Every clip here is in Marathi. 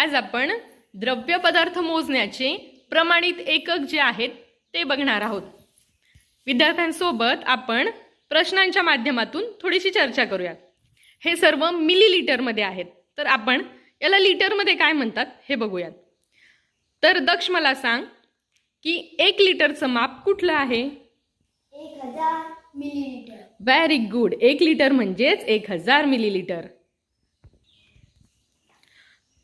आज आपण द्रव्य पदार्थ मोजण्याचे प्रमाणित एकक जे आहेत ते बघणार आहोत. विद्यार्थ्यांसोबत आपण प्रश्नांच्या माध्यमातून थोडीशी चर्चा करूयात हे सर्व मिली लिटरमध्ये आहेत. तर आपण याला लिटरमध्ये काय म्हणतात हे बघूयात. तर दक्ष मला सांग की एक लिटरचं माप कुठलं आहे? एक हजार मिलीलीटर. व्हेरी गुड एक लिटर म्हणजेच एक हजार मिलीलिटर.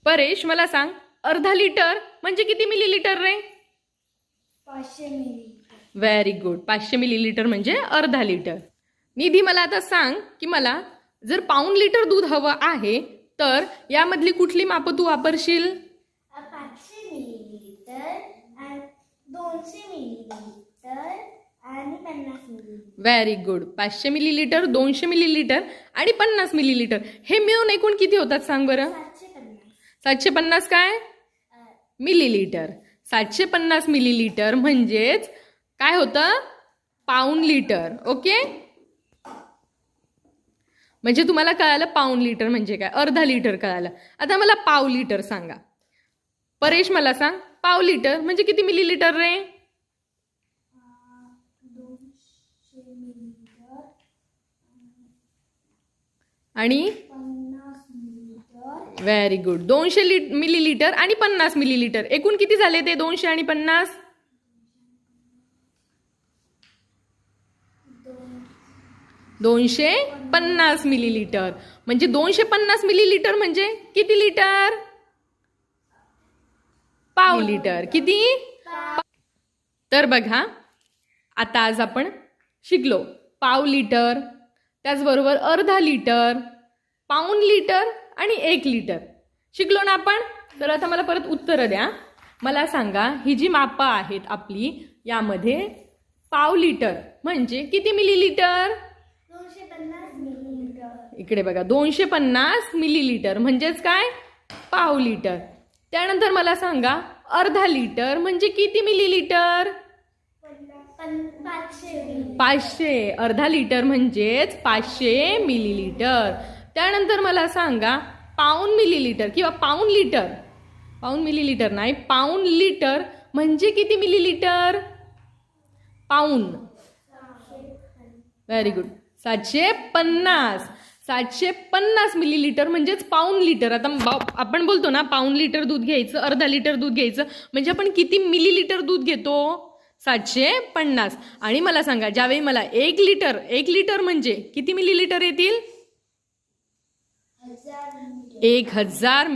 परेश मला सांग अर्धा लिटर म्हणजे किती मिलीलिटर रे? पाचशे मिलीलीटर व्हेरी गुड पाचशे मिलीलिटर म्हणजे अर्धा लिटर. निधी मला आता सांग की मला जर पाऊण लिटर दूध हवं आहे तर यामधली कुठली मापं तू वापरशील? पाचशे मिलीलीटर आणि दोनशे मिलीलीटर आणि पन्नास मिलीलीटर व्हेरी गुड पाचशे मिलीलिटर दोनशे मिलीलिटर आणि पन्नास मिलीलिटर हे मिळून एकूण किती होतात सांग बरं? सातशे पन्नास काय? मिलीलिटर. सातशे पन्नास मिलीलिटर म्हणजेच काय होतं? पाऊन लिटर ओके? म्हणजे तुम्हाला कळालं पाऊन लिटर म्हणजे काय? अर्धा लिटर कळालं. आता मला पाव लिटर सांगा. परेश मला सांग. पाव लिटर म्हणजे किती मिलीलिटर रे? आणि? व्हेरी गुड दोनशे लि मिलीलिटर आणि पन्नास मिलीलिटर एकूण किती झाले ते दोनशे आणि पन्नास? दोनशे पन्नास मिलीलिटर म्हणजे दोनशे पन्नास मिलीलिटर म्हणजे किती लिटर पाव लिटर किती? तर बघा आता आज आपण शिकलो. पाव लिटर त्याचबरोबर अर्धा लिटर पाऊन लिटर आणि एक लिटर. शिकलो ना आपण? तर आता मला परत उत्तरं द्या. मला सांगा ही जी मापं आहेत आपली यामध्ये पाव लिटर म्हणजे किती मिलीलिटर? इकडे बघा दोनशे पन्नास मिलीलिटर म्हणजेच काय? पाव लिटर. त्यानंतर मला सांगा अर्धा लिटर म्हणजे किती मिलीलिटर? पाचशे. अर्धा लिटर म्हणजेच पाचशे मिलीलिटर. त्यानंतर मला सांगा पाऊन मिलीलिटर किंवा पाऊन लिटर पाऊन मिलीलिटर नाही पाऊन लिटर म्हणजे किती मिलीलिटर पाऊन. व्हेरी गुड सातशे पन्नास. सातशे पन्नास मिलीलिटर म्हणजेच पाऊन लिटर आता बा- आपण बोलतो ना पाऊन लिटर दूध घ्यायचं अर्धा लिटर दूध घ्यायचं म्हणजे आपण किती मिलीलिटर दूध घेतो? सातशे पन्नास. आणि मला सांगा ज्यावेळी मला एक लिटर एक लिटर म्हणजे किती मिलीलिटर येतील? हजार मिलीलीटर एक हजार